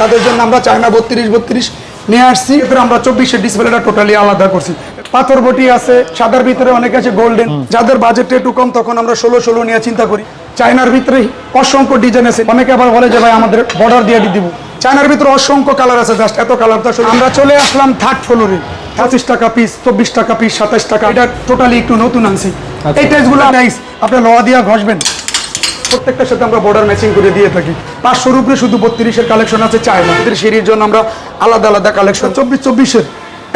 তাদের জন্য আমরা চায়না বত্রিশ বত্রিশ। নিয়ে আসছি। এরপরে আমরা চব্বিশের ডিসপ্লেটা টোটালি আলাদা করছি। পাথর বটি আছে সাদার ভিতরে অনেক আছে গোল্ডেন যাদের বাজেট একটু কম তখন আমরা ষোলো ষোলো নিয়ে চিন্তা করি। চায়নার ভিতরে অসংখ্য ডিজাইন আছে। অনেকে আবার বলে যে ভাই আমাদের বর্ডার দিয়ে দিব। চায়নার ভিতরে অসংখ্য কালার আছে জাস্ট এত কালার তো আমরা চলে আসলাম থার্ড ফ্লোরে পঁচিশ টাকা পিস চব্বিশ টাকা পিস সাতাশ টাকা। এটা টোটালি একটু নতুন আনছি। এই টাইসগুলো টাইস আপনি লোহা দিয়া ঘষবেন। প্রত্যেকটার সাথে আমরা বর্ডার ম্যাচিং করে দিয়ে থাকি। পাঁচশোর উপরে শুধু বত্রিশের কালেকশন আছে চায়না। সিঁড়ির জন্য আমরা আলাদা আলাদা কালেকশন চব্বিশ চব্বিশের।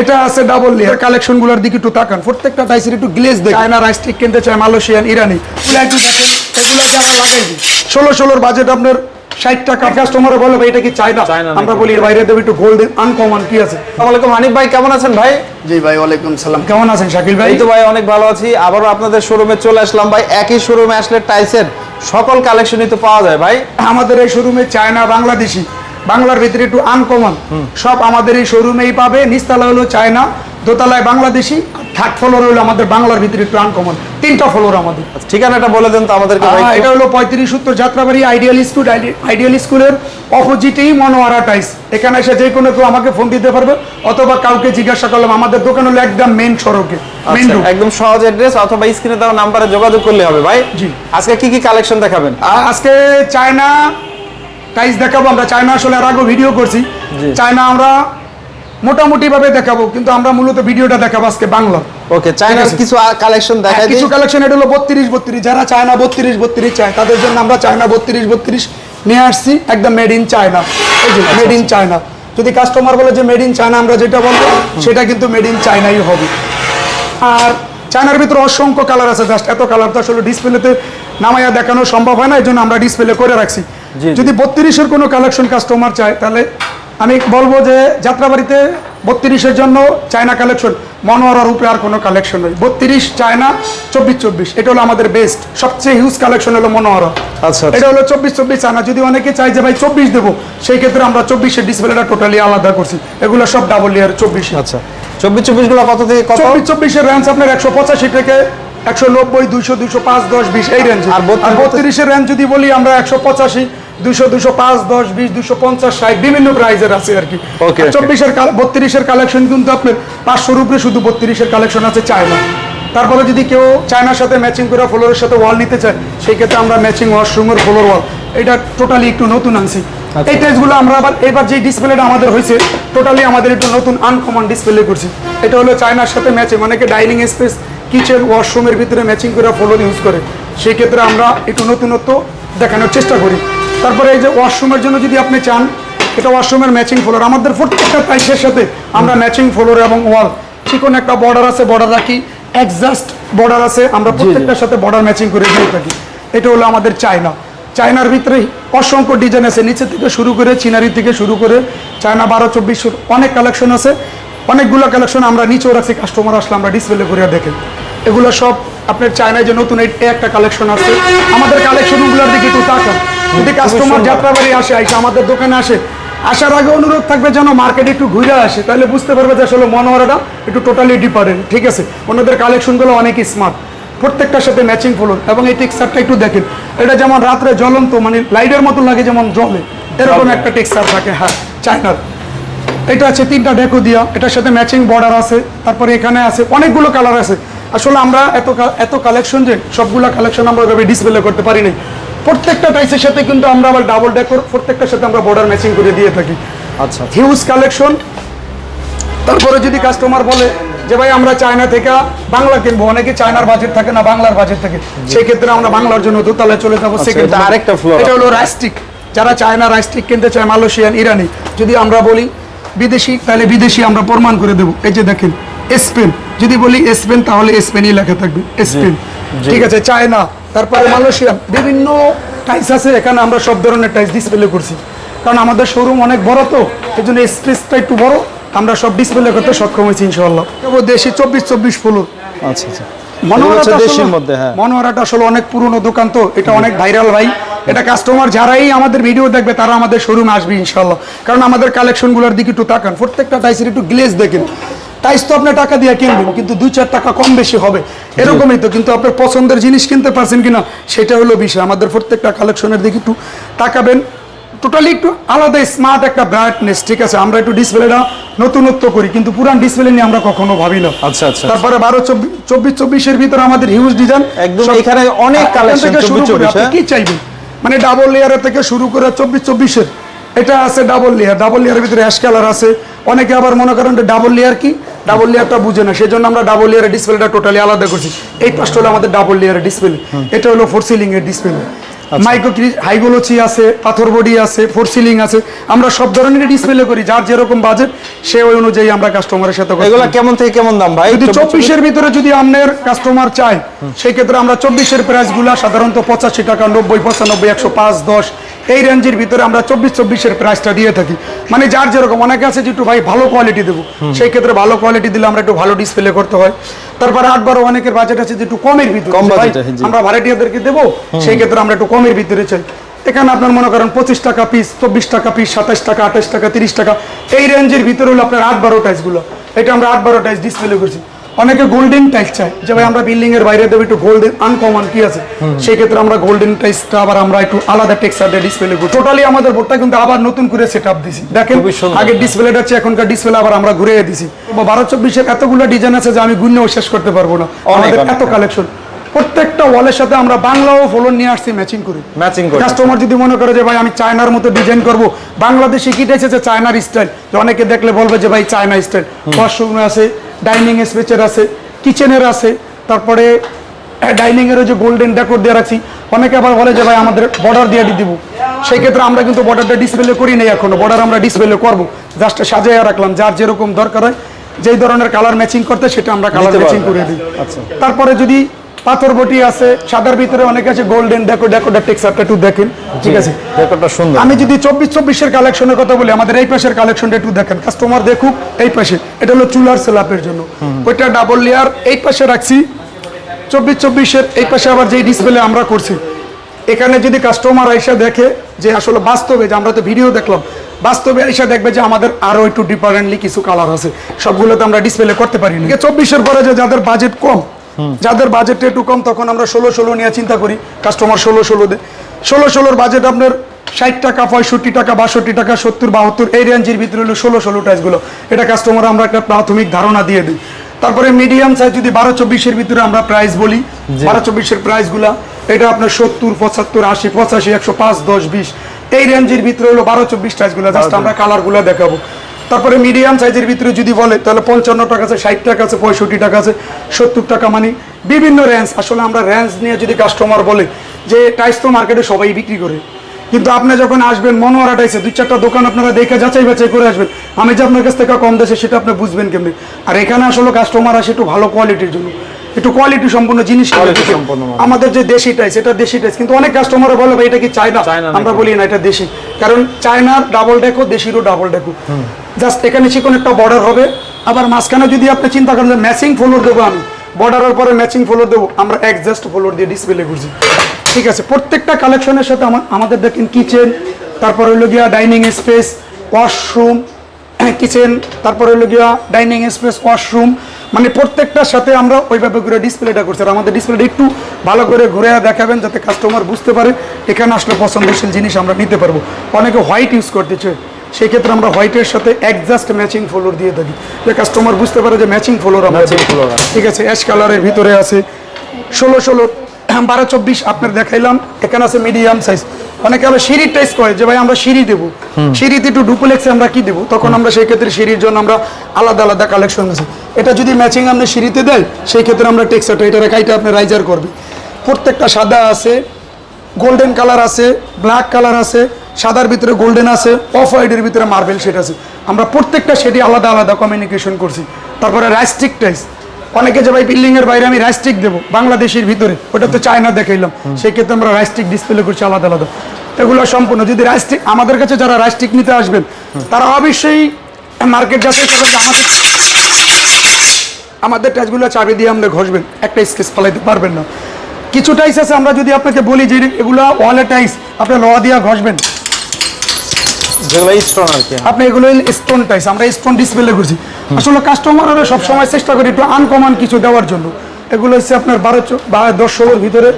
এটা আছে ডাবল লেয়ার কালেকশনগুলার দিকে একটু তাকান। প্রত্যেকটা টাইসের একটু গ্লেজ দেয় চায়না রাইস কিনতে চায় মালয়েশিয়ান ইরানি। এগুলো একটু দেখেন এগুলো যারা দিই। ষোলো ষোলোর বাজেট আপনার ষাট টাকা কাস্টমার বলে ভাই এটা কি চায়না? চায়না আমরা বলি এর বাইরে দেবো একটু গোল্ডেন আনকমন কি আছে? আসসালামু আলাইকুম হানিফ ভাই কেমন আছেন ভাই? জি ভাই ওয়ালাইকুম সালাম। কেমন আছেন শাকিল ভাই? তো ভাই অনেক ভালো আছি। আবারও আপনাদের শোরুমে চলে আসলাম ভাই। একই শোরুমে আসলে টাইসের সকল কালেকশনই তো পাওয়া যায় ভাই। আমাদের এই শোরুমে চায়না বাংলাদেশি। বাংলার ভিতরে একটু আনকমন সব আমাদের এই শোরুমেই পাবে। নিচতলা হলো চায়না দোতলায় বাংলাদেশি। থার্ড ফ্লোর হলো আমাদের বাংলার ভিতরে একটু আনকমন তিনটা ফ্লোর আমাদের। আচ্ছা, ঠিকানাটা বলে দেন তো আমাদেরকে এটা হলো পঁয়ত্রিশ উত্তর যাত্রাবাড়ি আইডিয়াল স্কুল আইডিয়াল স্কুলের অপোজিটেই মনোয়ারা টাইস এখানে এসে যে কোনো কেউ আমাকে ফোন দিতে পারবে অথবা কাউকে জিজ্ঞাসা করলাম আমাদের দোকান হলো একদম মেন সড়কে আচ্ছা, একদম সহজ অ্যাড্রেস অথবা স্ক্রিনে দেওয়া নাম্বারে যোগাযোগ করলে হবে ভাই। জি। আজকে কি কি কালেকশন দেখাবেন? আজকে চায়না টাইস দেখাবো আমরা চায়না আসলে আর আগে ভিডিও করছি। চায়না আমরা মোটামুটি ভাবে দেখাবো কিন্তু আমরা মূলত ভিডিওটা দেখাবো আজকে বাংলা। ওকে আছে। কিছু কালেকশন দেখাই হ্যাঁ, কিছু কালেকশন এটা হলো বত্রিশ বত্রিশ। যারা চায়না বত্রিশ বত্রিশ চায় তাদের জন্য আমরা চায়না বত্রিশ বত্রিশ নিয়ে আসছি একদম মেড ইন চায়না এই যে মেড ইন চায়না যদি কাস্টমার বলে যে মেড ইন চায়না আমরা যেটা বলব সেটা কিন্তু মেড ইন চায়নাই হবে। আর চায়নার ভিতরে অসংখ্য কালার আছে জাস্ট এত কালার তো আসলে ডিসপ্লেতে নামাইয়া দেখানো সম্ভব হয় না এই জন্য আমরা ডিসপ্লে করে রাখছি। যদি বত্রিশের কোনো কালেকশন কাস্টমার চায় তাহলে আমি বলব যে যাত্রাবাড়িতে বত্রিশের জন্য চায়না কালেকশন মনোয়ারার উপরে আর কোনো কালেকশন নেই। বত্রিশ চায়না চব্বিশ চব্বিশ। এটা হলো আমাদের বেস্ট সবচেয়ে হিউজ কালেকশন হলো মনোয়ারা। আচ্ছা, এটা হলো চব্বিশ চব্বিশ চায়না। যদি অনেকে চাই যে ভাই চব্বিশ দেবো সেই ক্ষেত্রে আমরা চব্বিশের ডিসপ্লেটা টোটালি আলাদা করছি। এগুলো সব ডাবল লেয়ার চব্বিশ আচ্ছা চব্বিশ চব্বিশগুলো কত থেকে চব্বিশ চব্বিশের রেঞ্জ আপনার একশো পঁচাশি থেকে একশো নব্বই দুইশো দুইশো পাঁচ দশ বিশ এই রেঞ্জ আর বত্রিশের রেঞ্জ যদি বলি আমরা একশো পঁচাশি দুইশো দুশো পাঁচ দশ বিশ দুশো পঞ্চাশ ষাট বিভিন্ন প্রাইজের আছে আর কি। Okay, okay. চব্বিশের বত্রিশের কালেকশন কিন্তু আপনার পাঁচশোর উপরে শুধু বত্রিশের কালেকশন আছে চায়না তারপরে যদি কেউ চায়নার সাথে ম্যাচিং করে ফ্লোরের সাথে ওয়াল নিতে চায় সেই ক্ষেত্রে আমরা ম্যাচিং ওয়াশরুমের ফ্লোর ওয়াল এটা টোটালি একটু নতুন আনছি। এই টাইসগুলো আমরা আবার এবার যে ডিসপ্লেটা আমাদের হয়েছে টোটালি আমাদের একটু নতুন আনকমন ডিসপ্লে করছি। এটা হলো চায়নার সাথে ম্যাচিং অনেকে ডাইনিং স্পেস কিচেন ওয়াশরুমের ভিতরে ম্যাচিং করে ফ্লোর ইউজ করে। সেই ক্ষেত্রে আমরা একটু নতুনত্ব দেখানোর চেষ্টা করি। তারপরে এই যে ওয়াশরুমের জন্য যদি আপনি চান এটা ওয়াশরুমের ম্যাচিং ফ্লোর আমাদের প্রত্যেকটা প্রাইসের সাথে আমরা ম্যাচিং ফ্লোর এবং ওয়াল চিকন একটা বর্ডার আছে বর্ডার রাখি একজাস্ট বর্ডার আছে আমরা প্রত্যেকটার সাথে বর্ডার ম্যাচিং করে দিয়ে থাকি। এটা হলো আমাদের চায়না। চায়নার ভিতরে অসংখ্য ডিজাইন আছে। নিচে থেকে শুরু করে চিনারি থেকে শুরু করে চায়না বারো চব্বিশ অনেক কালেকশন আছে। অনেকগুলো কালেকশন আমরা নিচেও রাখছি কাস্টমার আসলে আমরা ডিসপ্লে করে দেখে। এগুলো সব আপনার চায়নায় যে নতুন একটা কালেকশন আছে। আমাদের কালেকশনগুলোর দিকে একটু তাকান। যদি কাস্টমার। যাত্রাবাড়ি আসে আইসা আমাদের দোকানে আসে আসার আগে অনুরোধ থাকবে যেন মার্কেটে একটু ঘুরে আসে তাহলে বুঝতে পারবে যে আসলে মনোহরাটা একটু টোটালি ডিফারেন্ট ঠিক আছে? ওনাদের কালেকশনগুলো অনেক স্মার্ট প্রত্যেকটার সাথে ম্যাচিং ফলন এবং এই টেক্সচারটা একটু দেখেন এটা যেমন রাত্রে জ্বলন্ত মানে লাইটের মতো লাগে যেমন জলে এরকম একটা টেক্সচার থাকে হ্যাঁ চায়নার এটা আছে তিনটা ডেকো দিয়া এটার সাথে ম্যাচিং বর্ডার আছে তারপরে এখানে আছে অনেকগুলো কালার আছে। আসলে আমরা এত এত কালেকশন যে সবগুলো কালেকশন আমরা ওইভাবে ডিসপ্লে করতে পারি নাই। প্রত্যেকটা টাইসের সাথে কিন্তু আমরা আবার ডাবল ডেকোর প্রত্যেকটার সাথে আমরা বর্ডার ম্যাচিং করে দিয়ে থাকি। আচ্ছা হিউজ কালেকশন তারপরে যদি কাস্টমার বলে যে ভাই আমরা চায়না থেকে বাংলা কিনবো। অনেকে চায়নার বাজেট থাকে না বাংলার বাজেট থাকে। সেই ক্ষেত্রে আমরা বাংলার জন্য দোতলায় চলে যাব। সেকেন্ড এটা আরেকটা floor। এটা হলো রাইস্টিক যারা চায়না রাইস্টিক কিনতে চায় মালয়েশিয়ান ইরানি যদি আমরা বলি বিদেশি তাহলে বিদেশি আমরা প্রমাণ করে দেবো। এই যে দেখেন স্পেন। যদি বলি স্পেন তাহলে স্পেনই লেখা থাকবে স্পেন। ঠিক আছে চায়না। তারপরে মালয়েশিয়ান বিভিন্ন টাইস আছে এখানে আমরা সব ধরনের টাইস ডিসপ্লে করছি। কারণ আমাদের শোরুম অনেক বড় তো এই জন্য স্পেসটা একটু বড় আমরা সব ডিসপ্লে করতে সক্ষম হয়েছি ইনশাল্লাহ তবে দেশি চব্বিশ চব্বিশ ফ্লোর আচ্ছা আচ্ছা। হ্যাঁ। মনোহরাটা আসলে অনেক পুরনো দোকান তো এটা অনেক ভাইরাল ভাই। এটা কাস্টমার যারাই আমাদের ভিডিও দেখবে তারা আমাদের শোরুমে আসবে ইনশাল্লাহ কারণ আমাদের কালেকশনগুলোর দিকে একটু তাকান প্রত্যেকটা টাইসের একটু গ্লেজ দেখেন। টাইস তো আপনি টাকা দিয়ে কিনবেন কিন্তু দুই চার টাকা কম বেশি হবে। এরকমই তো কিন্তু আপনার পছন্দের জিনিস কিনতে পারছেন কিনা সেটা হলো বিষয়। আমাদের প্রত্যেকটা কালেকশনের দিকে একটু তাকাবেন। টোটালি একটু আলাদা স্মার্ট একটা ব্রাইটনেস ঠিক আছে? আমরা একটু ডিসপ্লেটা নতুনত্ব করি কিন্তু পুরান ডিসপ্লে নিয়ে আমরা কখনো ভাবি না। আচ্ছা আচ্ছা তারপরে বারো চব্বিশ চব্বিশ চব্বিশের ভিতরে আমাদের হিউজ ডিজাইন একদম এখানে অনেক কালেকশন চব্বিশ চব্বিশ হ্যাঁ? কি চাইবেন? মানে ডাবল লেয়ারের থেকে শুরু করে চব্বিশ চব্বিশের। এটা আছে ডাবল লেয়ার ডাবল লেয়ারের ভিতরে অ্যাশ কালার আছে। অনেকে আবার মনে করেন ডাবল লেয়ার কি? ডাবল লেয়ারটা বুঝে না সেজন্য আমরা ডাবল লেয়ারের ডিসপ্লেটা টোটালি আলাদা করছি। এই পাশটা হলো আমাদের ডাবল লেয়ারের ডিসপ্লে এটা হলো ফোর সিলিং এর ডিসপ্লে। মাইক্রো হাইগোলচি আছে পাথর বডি আছে ফোর সিলিং আছে আমরা সব ধরনের ডিসপ্লে করি। যার যেরকম বাজেট সে ওই অনুযায়ী আমরা কাস্টমারের সাথে এগুলা কেমন থেকে কেমন দাম ভাই? যদি চব্বিশের ভিতরে যদি আপনার কাস্টমার চায় সেই ক্ষেত্রে আমরা চব্বিশের প্রাইসগুলা সাধারণত পঁচাশি টাকা নব্বই পঁচানব্বই একশো পাঁচ দশ এই রেঞ্জের ভিতরে আমরা চব্বিশ চব্বিশের প্রাইসটা দিয়ে থাকি। মানে যার যেরকম অনেকে আছে যে একটু ভাই ভালো কোয়ালিটি দেবো সেই ক্ষেত্রে ভালো কোয়ালিটি দিলে আমরা একটু ভালো ডিসপ্লে করতে হয়। তারপরে আটবারও অনেকের বাজেট আছে যে একটু কমের ভিতরে আমরা ভাড়াটিয়াদেরকে দেবো সেই ক্ষেত্রে আমরা একটু কমের ভিতরে চাই। এখানে আপনার মনে করেন পঁচিশ টাকা পিস চব্বিশ টাকা পিস সাতাশ টাকা আঠাশ টাকা তিরিশ টাকা এই রেঞ্জের ভিতরে হলো আপনার আট বারো টাইসগুলো এটা আমরা আট বারো টাইস ডিসপ্লে করছি। অনেকে গোল্ডেন টাইস চায়। যে ভাই আমরা বিল্ডিং এর বাইরে দেবো একটু গোল্ডেন আনকমন কি আছে? সেই ক্ষেত্রে আমরা গোল্ডেন টাইসটা আবার আমরা একটু আলাদা টেক্সচার দিয়ে ডিসপ্লে করি টোটালি আমাদের বোর্ডটা কিন্তু আবার নতুন করে সেট আপ দিছি। দেখেন। আগের ডিসপ্লেটা হচ্ছে এখনকার ডিসপ্লে আবার আমরা ঘুরিয়ে দিছি। বারো চব্বিশের এতগুলো ডিজাইন আছে যে আমি গুণেও শেষ করতে পারব না। আমাদের এত কালেকশন প্রত্যেকটা ওয়ালের সাথে আমরা বাংলা ও ফলন নিয়ে আসছি ম্যাচিং করে। ম্যাচিং করে। কাস্টমার যদি মনে করে যে ভাই আমি চায়নার মতো ডিজাইন করব বাংলাদেশে কি এসেছে চায়নার স্টাইল যে অনেকে দেখলে বলবে যে ভাই চায়না স্টাইল ওয়াশরুম আছে ডাইনিং স্পেচের আছে কিচেনের আছে তারপরে ডাইনিংয়েরও ওই যে গোল্ডেন ডেকোর দিয়ে রাখছি অনেকে আবার বলে যে ভাই আমাদের বর্ডার দিয়ে দিব সেই ক্ষেত্রে আমরা কিন্তু বর্ডারটা ডিসপ্লে করি নাই এখনও বর্ডার আমরা ডিসপ্লে করব জাস্ট সাজাইয়া রাখলাম যার যেরকম দরকার হয় যেই ধরনের কালার ম্যাচিং করতে সেটা আমরা কালার ম্যাচিং। করে দিই আচ্ছা। তারপরে যদি পাথর বটি আছে সাদার ভিতরে অনেক আছে গোল্ডেন ডেকো ডেকোটা টেক্সচারটা একটু দেখেন ঠিক আছে? রেকর্ডটা সুন্দর। আমি যদি চব্বিশ চব্বিশের কালেকশনের কথা বলি আমাদের এই পাশের কালেকশনটা একটু দেখেন। কাস্টমার দেখুক এই পাশে। এটা হলো চুলার সেলাপের জন্য। ওইটা ডাবল লেয়ার এই পাশে রাখছি। চব্বিশ চব্বিশের এই পাশে আবার যেই ডিসপ্লে আমরা করছি। এখানে যদি কাস্টমার আইসা দেখে যে আসলে বাস্তবে যে আমরা তো ভিডিও দেখলাম বাস্তবে আইসা দেখবে যে আমাদের আরও একটু ডিফারেন্টলি কিছু কালার আছে। সবগুলো তো আমরা ডিসপ্লে করতে পারি না চব্বিশের পরে যে যাদের বাজেট কম যাদের বাজেট একটু কম তখন আমরা ষোলো ষোলো নিয়ে চিন্তা করি কাস্টমার ষোলো ষোলো দেয় ষোলো ষোলোর বাজেট আপনার ষাট টাকা পঁয়ষট্টি টাকা বাষট্টি টাকা সত্তর বাহাত্তর এই রেঞ্জের ভিতরে হলো ষোলো ষোলো টাইসগুলো এটা কাস্টমার আমরা একটা প্রাথমিক ধারণা দিয়ে দিই। তারপরে মিডিয়াম সাইজ যদি বারো চব্বিশের ভিতরে আমরা প্রাইস বলি বারো চব্বিশের প্রাইসগুলা এটা আপনার সত্তর পঁচাত্তর আশি পঁচাশি একশো পাঁচ দশ বিশ এই রেঞ্জের ভিতরে হলো বারো চব্বিশ টাইসগুলো জাস্ট আমরা কালারগুলো দেখাবো। তারপরে মিডিয়াম সাইজের ভিতরে যদি বলে তাহলে পঞ্চান্ন টাকা আছে ষাট টাকা আছে পঁয়ষট্টি টাকা আছে সত্তর টাকা মানে বিভিন্ন রেঞ্জ আসলে আমরা রেঞ্জ নিয়ে যদি কাস্টমার বলে যে টাইস তো মার্কেটে সবাই বিক্রি করে। কিন্তু আপনি যখন আসবেন মনোয়ারা টাইসে দুই চারটা দোকান আপনারা দেখে যাচাই বাছাই করে আসবেন। আমি যে আপনার কাছ থেকে কম দেশে সেটা আপনি বুঝবেন কেমনি? আর এখানে আসলে কাস্টমার আসে একটু ভালো কোয়ালিটির জন্য। একটু কোয়ালিটি সম্পূর্ণ জিনিস। আমাদের যে দেশি টাইস এটা দেশি টাইস কিন্তু অনেক কাস্টমার বলে ভাই এটা কি চায়না চায়না আমরা বলি না এটা দেশি। কারণ চায়নার ডাবল ডেকো দেশিরও ডাবল ডেকো জাস্ট এখানে চিকন একটা বর্ডার হবে। আবার মাঝখানে যদি আপনি চিন্তা করেন যে ম্যাচিং ফ্লোর দেবো আমি বর্ডারের পরে ম্যাচিং ফ্লোর দেবো, আমরা একজাস্ট ফ্লোর দিয়ে ডিসপ্লে করছি ঠিক আছে, প্রত্যেকটা কালেকশনের সাথে আমা- আমাদের দেখেন কিচেন তারপর হইল গিয়া ডাইনিং স্পেস ওয়াশরুম কিচেন তারপরে হলো গিয়া ডাইনিং স্পেস ওয়াশরুম মানে প্রত্যেকটার সাথে আমরা ওইভাবে করে ডিসপ্লেটা করছি। আর আমাদের ডিসপ্লেটা একটু ভালো করে ঘুরে দেখাবেন যাতে কাস্টমার বুঝতে পারে, এখানে আসলে পছন্দশীল জিনিস আমরা নিতে পারব। অনেকে হোয়াইট ইউজ করতেছে। ক্ষেত্রে আমরা হোয়াইটের সাথে একজাস্ট ম্যাচিং ফ্লোর দিয়ে থাকি। যে কাস্টমার বুঝতে পারে যে ম্যাচিং ফ্লোর আমরা। ঠিক আছে অ্যাশ কালারের ভিতরে আছে। ষোলো ষোলো বারো চব্বিশ আপনার দেখাইলাম। এখানে আছে মিডিয়াম সাইজ অনেকে আবার সিঁড়ির টাইস করে যে ভাই আমরা সিঁড়ি দেবো। সিঁড়িতে একটু ডুপ্লেক্সে আমরা কি দেবো? তখন আমরা সেই ক্ষেত্রে সিঁড়ির জন্য আমরা আলাদা আলাদা কালেকশন আছে। এটা যদি ম্যাচিং আপনি সিঁড়িতে দেয় সেই ক্ষেত্রে আমরা টেক্সাটা এটা রেখাইটা আপনি রাইজার করবে প্রত্যেকটা সাদা আছে গোল্ডেন কালার আছে ব্ল্যাক কালার আছে সাদার ভিতরে গোল্ডেন আছে অফ হোয়াইটের ভিতরে মার্বেল শেড আছে। আমরা প্রত্যেকটা শেডই আলাদা আলাদা কমিউনিকেশন করছি। তারপরে রাইস্টিক টাইস অনেকে যে ভাই বিল্ডিং এর বাইরে আমি রাইস্টিক দেবো বাংলাদেশের ভিতরে ওটা তো চায়না দেখাইলাম। সেই ক্ষেত্রে আমরা রাইস্টিক ডিসপ্লে করছি আলাদা আলাদা। এগুলো সম্পূর্ণ যদি রাইস্টিক আমাদের কাছে যারা রাইস্টিক নিতে আসবেন তারা অবশ্যই মার্কেট যাচাই করবেন আমাদের আমাদের টাইসগুলো চাবি দিয়ে আমরা ঘষবেন একটা স্কেচ ফেলাইতে পারবেন না। কিছু টাইস আছে আমরা যদি আপনাকে বলি যে এগুলো ওয়ালে টাইস আপনি লোহা দিয়া ঘষবেন। যেগুলো স্টোন আর কি। আপনি এগুলো স্টোন টাইস আমরা স্টোন ডিসপ্লে করছি আসলে কাস্টমাররা সবসময় চেষ্টা করি একটু আনকমন কিছু দেওয়ার জন্য। এগুলো হচ্ছে আপনার বারো বা দশ ষোলোর ভিতরে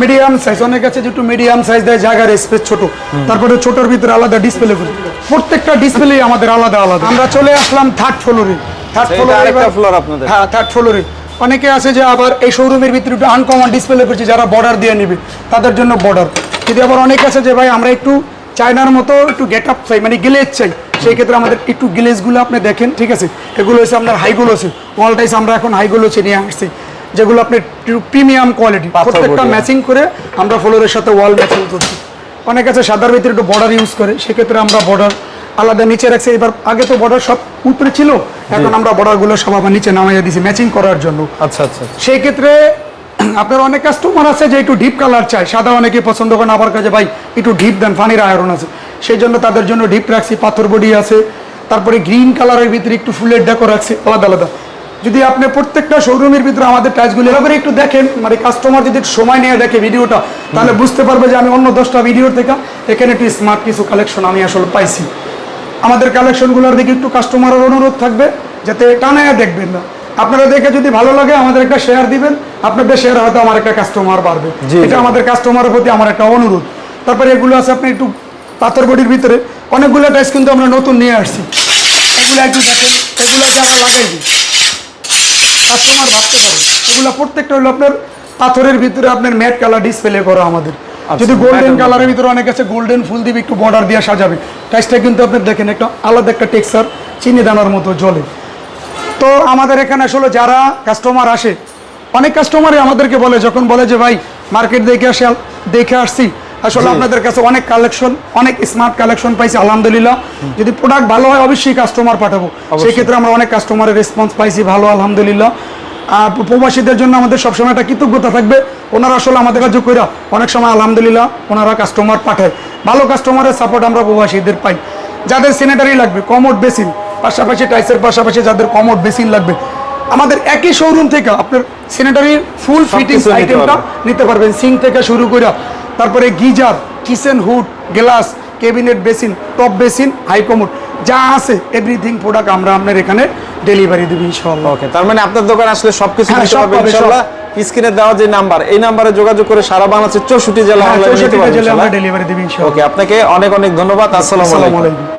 মিডিয়াম সাইজ অনেক আছে যে একটু মিডিয়াম সাইজ দেয় জায়গার স্পেস ছোট। তারপরে ছোটোর ভিতরে আলাদা ডিসপ্লে করে প্রত্যেকটা ডিসপ্লে আমাদের আলাদা আলাদা। আমরা চলে আসলাম থার্ড ফ্লোরে থার্ড ফ্লোরে আপনাদের। হ্যাঁ থার্ড ফ্লোরে অনেকে আছে যে আবার এই শোরুমের ভিতরে একটু আনকমন ডিসপ্লে করছে যারা বর্ডার দিয়ে নেবে তাদের জন্য বর্ডার যদি আবার অনেক আছে যে ভাই আমরা একটু চায়নার মতো একটু গেট আপ চাই মানে গ্লেজ চাই। সেই ক্ষেত্রে আমাদের একটু গ্লেজগুলো আপনি দেখেন ঠিক আছে? এগুলো হচ্ছে আপনার হাইগুলো আছে। ওয়াল টাইস আমরা এখন হাইগুলো নিয়ে আসছি। যেগুলো আপনি প্রিমিয়াম কোয়ালিটি প্রত্যেকটা ম্যাচিং করে আমরা ফ্লোরের সাথে ওয়াল ম্যাচিং করছি। অনেক আছে সাদার ভিতরে একটু বর্ডার ইউজ করে সেক্ষেত্রে আমরা বর্ডার আলাদা নিচে রাখছি। এবার আগে তো বর্ডার সব উপরে ছিল এখন আমরা বর্ডারগুলো সব আবার নিচে নামাইয়া দিছি ম্যাচিং করার জন্য। আচ্ছা আচ্ছা। সেই ক্ষেত্রে আপনার অনেক কাস্টমার আছে যে একটু ডিপ কালার চায়। সাদা অনেকে পছন্দ করেন, আবার কাছে ভাই একটু ডিপ দেন ফানির আয়রন আছে। সেই জন্য তাদের জন্য ডিপ রাখছি, পাথর বডি আছে। তারপরে গ্রিন কালারের ভিতরে একটু ফুলের ডেকো রাখছি, আলাদা আলাদা। যদি আপনি প্রত্যেকটা শোরুমের ভিতরে আমাদের টাইসগুলো এভাবে একটু দেখেন মানে কাস্টমার যদি সময় নিয়ে দেখে ভিডিওটা, তাহলে বুঝতে পারবে যে আমি অন্য দশটা ভিডিওর থেকে এখানে একটু স্মার্ট কিছু কালেকশন আমি আসলে পাইছি। আমাদের কালেকশনগুলোর দিকে একটু কাস্টমারের অনুরোধ থাকবে, যাতে টানায়া দেখবেন না। আপনারা দেখে যদি ভালো লাগে আমাদের একটা শেয়ার দিবেন। আপনাদের শেয়ার হয়তো আমার একটা কাস্টমার বাড়বে। এটা আমাদের কাস্টমারের প্রতি আমার একটা অনুরোধ। তারপরে এগুলো আছে আপনি একটু পাথর বডির ভিতরে। অনেকগুলো টাইস কিন্তু আমরা নতুন নিয়ে আসছি। এগুলো একটু দেখেন এগুলো যারা লাগাইবে কাস্টমার ভাবতে পারে। এগুলো প্রত্যেকটা হলো আপনার পাথরের ভিতরে আপনার ম্যাট কালার ডিসপ্লে করা আমাদের। যদি গোল্ডেন কালারের ভিতরে অনেক আছে গোল্ডেন ফুল দিবে একটু বর্ডার দিয়ে সাজাবে। টাইসটা কিন্তু আপনি দেখেন একটা আলাদা একটা টেক্সচার চিনি দানার মতো জলে তো আমাদের এখানে আসলে যারা কাস্টমার আসে অনেক কাস্টমারই আমাদেরকে বলে যখন বলে যে ভাই মার্কেট দেখে আসে দেখে আসছি। আসলে আপনাদের কাছে অনেক কালেকশন অনেক স্মার্ট কালেকশন পাইছি আলহামদুলিল্লাহ। যদি প্রোডাক্ট ভালো হয় অবশ্যই কাস্টমার পাঠাবো। সেই ক্ষেত্রে আমরা অনেক কাস্টমারের রেসপন্স পাইছি ভালো আলহামদুলিল্লাহ। আর প্রবাসীদের জন্য আমাদের সবসময় একটা কৃতজ্ঞতা থাকবে। ওনারা আসলে আমাদের কাছে কইরা অনেক সময় আলহামদুলিল্লাহ ওনারা কাস্টমার পাঠায়। ভালো কাস্টমারের সাপোর্ট আমরা প্রবাসীদের পাই। যাদের স্যানিটারি লাগবে কমোড বেসিন পাশাপাশি টাইসের পাশাপাশি যাদের কমোড বেসিন লাগবে আমাদের একই শোরুম থেকে আপনার স্যানিটারির ফুল ফিটিংস আইটেমটা নিতে পারবেন। সিং থেকে শুরু করে তারপরে geyser kitchen hood glass cabinet basin top basin high commode যা আছে এভরিথিং প্রোডাক্ট আমরা আপনার এখানে ডেলিভারি দেবো ইনশাআল্লাহ। ওকে তার মানে আপনার দোকানে আসলে সবকিছু হ্যাঁ, নিতে সব পারবে পাবে, ইনশাআল্লাহ। স্ক্রিনে দেওয়া যে নাম্বার এই নাম্বারে যোগাযোগ করে সারা বাংলাদেশের চৌষট্টি জেলা হ্যাঁ পারবেন আমরা ডেলিভারি দেবো ইনশাআল্লাহ। ওকে আপনাকে অনেক অনেক ধন্যবাদ। আসসালামু আলাইকুম।